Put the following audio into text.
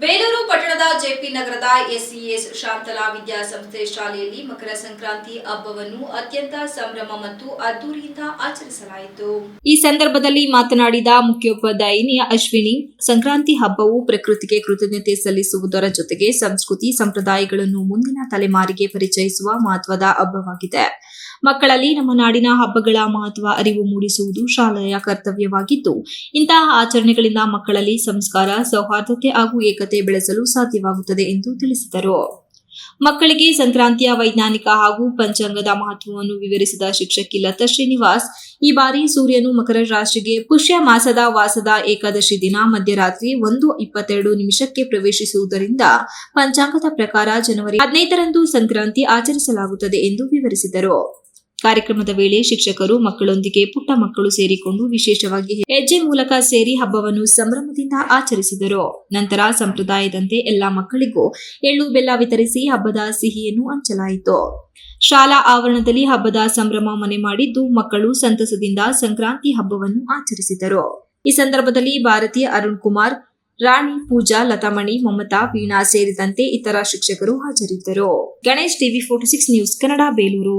ಬೇಲೂರು ಪಟ್ಟಣದ ಜೆಪಿ ನಗರದ ಎಸ್ಇಎಸ್ ಶಾಂತಲಾ ವಿದ್ಯಾಸಂಸ್ಥೆ ಶಾಲೆಯಲ್ಲಿ ಮಕರ ಸಂಕ್ರಾಂತಿ ಹಬ್ಬವನ್ನು ಅತ್ಯಂತ ಸಂಭ್ರಮ ಮತ್ತು ಅದ್ದೂರಿಯಿಂದ ಆಚರಿಸಲಾಯಿತು. ಈ ಸಂದರ್ಭದಲ್ಲಿ ಮಾತನಾಡಿದ ಮುಖ್ಯೋಪಾಧ್ಯಾಯಿನಿ ಅಶ್ವಿನಿ, ಸಂಕ್ರಾಂತಿ ಹಬ್ಬವು ಪ್ರಕೃತಿಗೆ ಕೃತಜ್ಞತೆ ಸಲ್ಲಿಸುವುದರ ಜೊತೆಗೆ ಸಂಸ್ಕೃತಿ ಸಂಪ್ರದಾಯಗಳನ್ನು ಮುಂದಿನ ತಲೆಮಾರಿಗೆ ಪರಿಚಯಿಸುವ ಮಹತ್ವದ ಹಬ್ಬವಾಗಿದೆ. ಮಕ್ಕಳಲ್ಲಿ ನಮ್ಮ ನಾಡಿನ ಹಬ್ಬಗಳ ಮಹತ್ವ ಅರಿವು ಮೂಡಿಸುವುದು ಶಾಲೆಯ ಕರ್ತವ್ಯವಾಗಿದ್ದು ಇಂತಹ ಆಚರಣೆಗಳಿಂದ ಮಕ್ಕಳಲ್ಲಿ ಸಂಸ್ಕಾರ, ಸೌಹಾರ್ದತೆ ಹಾಗೂ ಏಕತೆ ಬೆಳೆಸಲು ಸಾಧ್ಯವಾಗುತ್ತದೆ ಎಂದು ತಿಳಿಸಿದರು. ಮಕ್ಕಳಿಗೆ ಸಂಕ್ರಾಂತಿಯ ವೈಜ್ಞಾನಿಕ ಹಾಗೂ ಪಂಚಾಂಗದ ಮಹತ್ವವನ್ನು ವಿವರಿಸಿದ ಶಿಕ್ಷಕಿ ಲತಾ ಶ್ರೀನಿವಾಸ್, ಈ ಬಾರಿ ಸೂರ್ಯನು ಮಕರ ರಾಶಿಗೆ ಪುಷ್ಯ ಮಾಸದ ವಾಸದ ಏಕಾದಶಿ ದಿನ ಮಧ್ಯರಾತ್ರಿ ಒಂದು ಇಪ್ಪತ್ತೆರಡು ನಿಮಿಷಕ್ಕೆ ಪ್ರವೇಶಿಸುವುದರಿಂದ ಪಂಚಾಂಗದ ಪ್ರಕಾರ ಜನವರಿ ಹದಿನೈದರಂದು ಸಂಕ್ರಾಂತಿ ಆಚರಿಸಲಾಗುತ್ತದೆ ಎಂದು ವಿವರಿಸಿದರು. ಕಾರ್ಯಕ್ರಮದ ವೇಳೆ ಶಿಕ್ಷಕರು ಮಕ್ಕಳೊಂದಿಗೆ ಪುಟ್ಟ ಮಕ್ಕಳು ಸೇರಿಕೊಂಡು ವಿಶೇಷವಾಗಿ ಹೆಜ್ಜೆ ಮೂಲಕ ಸೇರಿ ಹಬ್ಬವನ್ನು ಸಂಭ್ರಮದಿಂದ ಆಚರಿಸಿದರು. ನಂತರ ಸಂಪ್ರದಾಯದಂತೆ ಎಲ್ಲಾ ಮಕ್ಕಳಿಗೂ ಎಳ್ಳು ಬೆಲ್ಲ ವಿತರಿಸಿ ಹಬ್ಬದ ಸಿಹಿಯನ್ನು ಹಂಚಲಾಯಿತು. ಶಾಲಾ ಆವರಣದಲ್ಲಿ ಹಬ್ಬದ ಸಂಭ್ರಮ ಮನೆ ಮಾಡಿದ್ದು ಮಕ್ಕಳು ಸಂತಸದಿಂದ ಸಂಕ್ರಾಂತಿ ಹಬ್ಬವನ್ನು ಆಚರಿಸಿದರು. ಈ ಸಂದರ್ಭದಲ್ಲಿ ಭಾರತೀಯ ಅರುಣ್ ಕುಮಾರ್, ರಾಣಿ ಪೂಜಾ, ಲತಾಮಣಿ, ಮಮತಾ, ವೀಣಾ ಸೇರಿದಂತೆ ಇತರ ಶಿಕ್ಷಕರು ಹಾಜರಿದ್ದರು. Ganesh TV forty six news Kannada, Belur.